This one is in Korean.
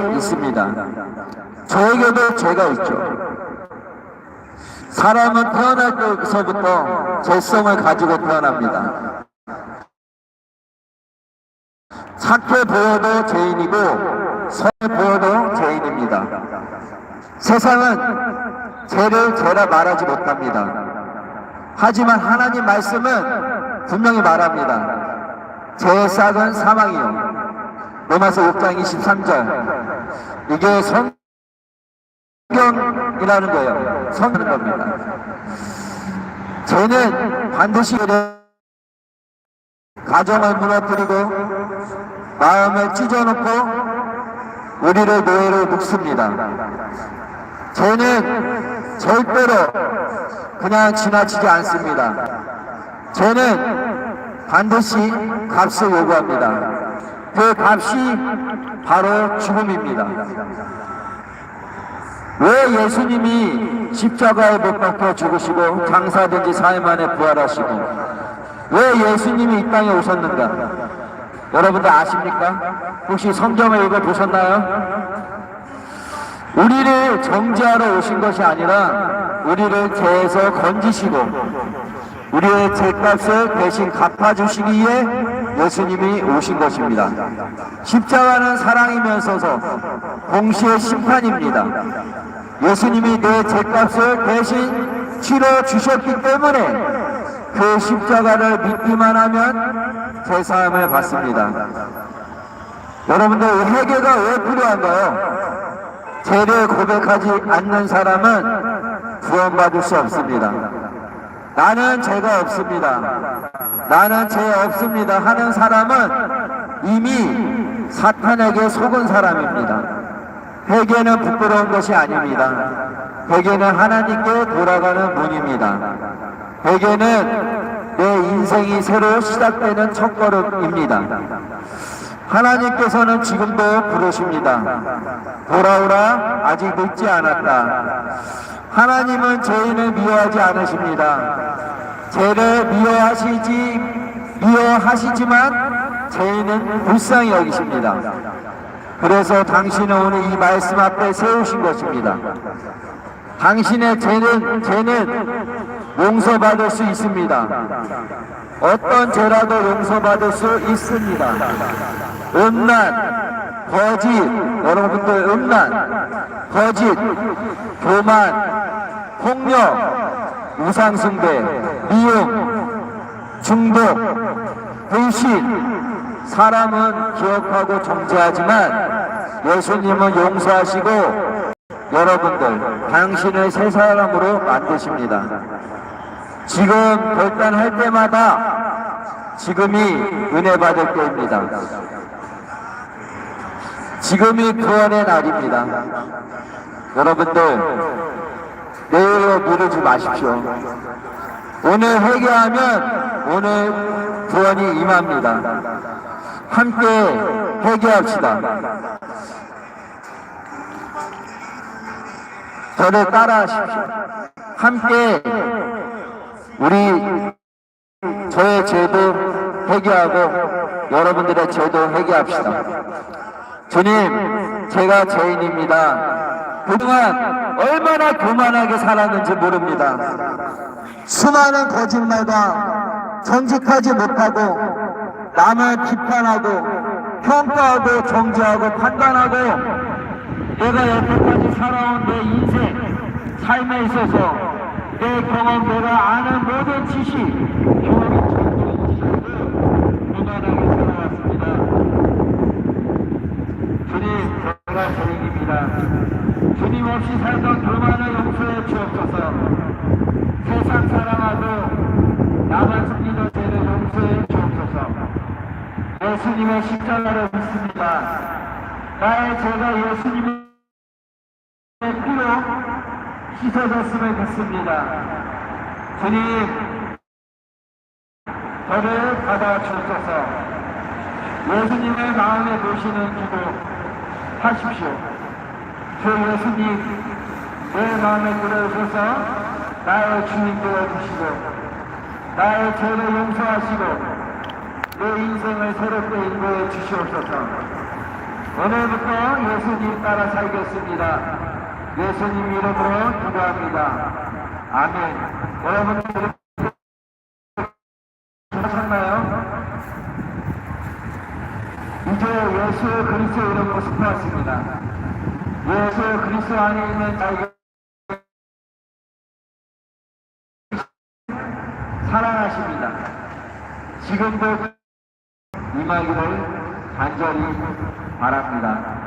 죄 있습니다. 저에게도 죄가 있죠. 사람은 태어날 때서부터 죄성을 가지고 태어납니다. 착해 보여도 죄인이고 선해 보여도 죄인입니다. 세상은 죄를 죄라 말하지 못합니다. 하지만 하나님 말씀은 분명히 말합니다. 죄의 싹은 사망이요. 로마서 6장 23절. 이게 성경이라는 거예요. 성경인 겁니다. 죄는 반드시 가정을 무너뜨리고 마음을 찢어놓고 우리를 노예로 묶습니다. 죄는 절대로 그냥 지나치지 않습니다. 죄는 반드시 값을 요구합니다. 그 값이 바로 죽음입니다. 왜 예수님이 십자가에 못 박혀 죽으시고 장사된지 사흘 만에 부활하시고 왜 예수님이 이 땅에 오셨는가? 여러분들 아십니까? 혹시 성경을 읽어 보셨나요? 우리를 정죄하러 오신 것이 아니라 우리를 죄에서 건지시고 우리의 죄값을 대신 갚아주시기 위해 예수님이 오신 것입니다. 십자가는 사랑이면서서 동시에 심판입니다. 예수님이 내 죄값을 대신 치러 주셨기 때문에 그 십자가를 믿기만 하면 죄사함을 받습니다. 여러분들 회개가 왜 필요한가요? 죄를 고백하지 않는 사람은 구원받을 수 없습니다. 나는 죄가 없습니다. 나는 죄 없습니다 하는 사람은 이미 사탄에게 속은 사람입니다. 회개는 부끄러운 것이 아닙니다. 회개는 하나님께 돌아가는 문입니다. 회개는 내 인생이 새로 시작되는 첫걸음입니다. 하나님께서는 지금도 부르십니다. 돌아오라 아직 늦지 않았다. 하나님은 죄인을 미워하지 않으십니다. 죄를 미워하시지 미워하시지만 죄인은 불쌍히 여기십니다. 그래서 당신은 오늘 이 말씀 앞에 세우신 것입니다. 당신의 죄는 죄는 용서받을 수 있습니다. 어떤 죄라도 용서받을 수 있습니다. 음란, 거짓, 여러분들 음란, 거짓, 교만, 폭력, 우상숭배, 미움, 중독, 불신, 사람은 기억하고 정죄하지만 예수님은 용서하시고 여러분들 당신을 새 사람으로 만드십니다. 지금 결단할 때마다 지금이 은혜 받을 때입니다. 지금이 구원의 날입니다. 여러분들 내일로 미루지 마십시오. 오늘 회개하면 오늘 구원이 임합니다. 함께 회개합시다. 저를 따라하십시오. 함께 우리 저의 죄도 회개하고 여러분들의 죄도 회개합시다. 주님, 제가 죄인입니다. 그동안 얼마나 교만하게 살았는지 모릅니다. 수많은 거짓말과 정직하지 못하고 남을 비판하고 평가하고 정죄하고 판단하고 내가 여태까지 살아온 내 인생, 삶에 있어서 내 경험, 내가 아는 모든 지식, 교훈이 전부 무난하게 살아왔습니다. 주님, 제가 죄인입니다. 주님 없이 살던 교만을 용서해 주옵소서. 세상 사랑하고 나만 숨기던 죄를 용서해 주옵소서. 예수님의 십자가를 믿습니다. 나의 죄가 예수님의 피로 씻어졌음을 믿습니다. 주님, 저를 받아주소서. 예수님의 마음에 모시는 기도 하십시오. 주 예수님, 내 마음에 들어오셔서 나의 주인 되어주시고, 나의 죄를 용서하시고, 내 인생을 새롭게 인도해 주시옵소서. 오늘부터 예수님 따라 살겠습니다. 예수님 이름으로 기도합니다. 아멘. 여러분들 하셨나요? 이제 예수 그리스도 이름으로 스포했습니다. 예수 그리스도 안에 있는 자에게 사랑하십니다. 지금도 임하기를 간절히 바랍니다.